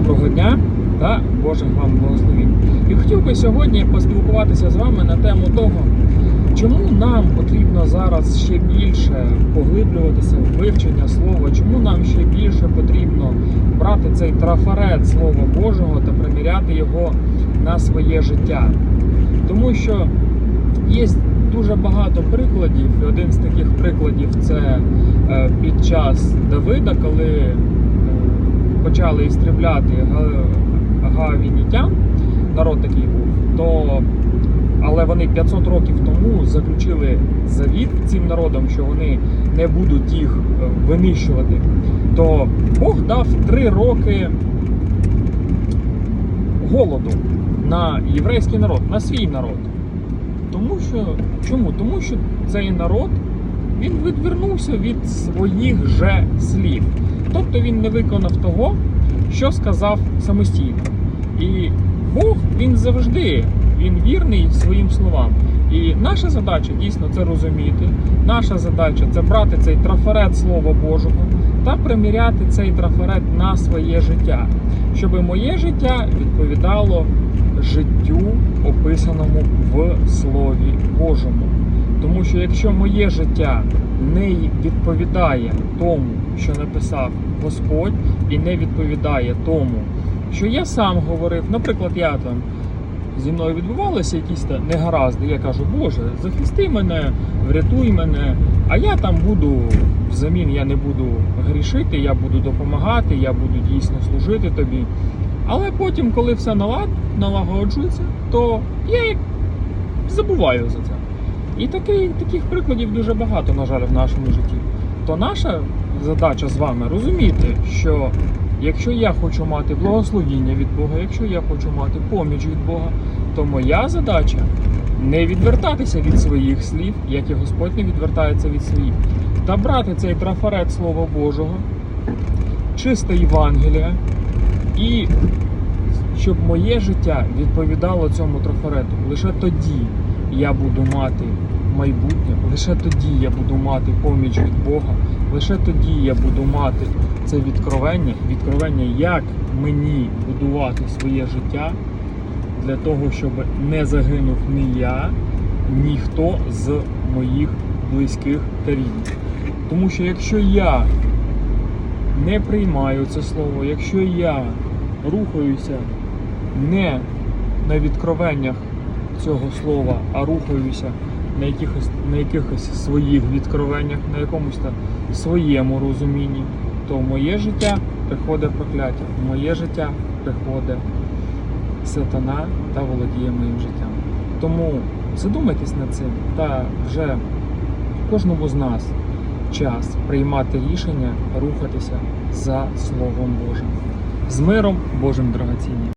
Доброго дня та Божих вам благословень. І хотів би сьогодні поспілкуватися з вами на тему того, чому нам потрібно зараз ще більше поглиблюватися в вивчення слова, чому нам ще більше потрібно брати цей трафарет Слова Божого та приміряти його на своє життя. Тому що є дуже багато прикладів. і Один з таких прикладів це е, під час Давида, коли почали істрібляти гавінітян, народ такий був, то але вони 500 років тому заключили завіт цим народом, що вони не будуть їх е, винищувати. То Бог дав три роки голоду на єврейський народ, на свій народ. Тому що чому? Тому що цей народ він відвернувся від своїх же слів. Тобто він не виконав того, що сказав самостійно. І Бог він завжди він вірний своїм словам. І наша задача дійсно це розуміти. Наша задача це брати цей трафарет Слова Божого та приміряти цей трафарет на своє життя, щоб моє життя відповідало життю, описаному в Слові Божому. Тому що якщо моє життя не відповідає тому, що написав Господь, і не відповідає тому, що я сам говорив, наприклад, я там зі мною відбувалися якісь та негаразди, я кажу, Боже, захисти мене, врятуй мене, а я там буду взамін, я не буду грішити, я буду допомагати, я буду дійсно служити тобі. Але потім, коли все налагоджується, то я забуваю за це. І таки, таких прикладів дуже багато, на жаль, в нашому житті. То наша задача з вами розуміти, що якщо я хочу мати благословіння від Бога, якщо я хочу мати поміч від Бога, то моя задача не відвертатися від своїх слів, як і Господь не відвертається від своїх, та брати цей трафарет Слова Божого, чисте Євангелія, і щоб моє життя відповідало цьому трафарету. Лише тоді я буду мати майбутнє, лише тоді я буду мати поміч від Бога, лише тоді я буду мати це відкровення, відкровення, як мені будувати своє життя для того, щоб не загинув ні я, ніхто з моїх близьких та рідних. Тому що якщо я не приймаю це слово, якщо я рухаюся не на відкровеннях цього слова, а рухаюся на якихось, на якихось своїх відкровеннях, на якомусь там своєму розумінні, то моє життя приходить прокляття, в моє життя приходить сатана та володіє моїм життям. Тому задумайтесь над цим та вже кожному з нас час приймати рішення рухатися за Словом Божим. З миром Божим драгоцінням.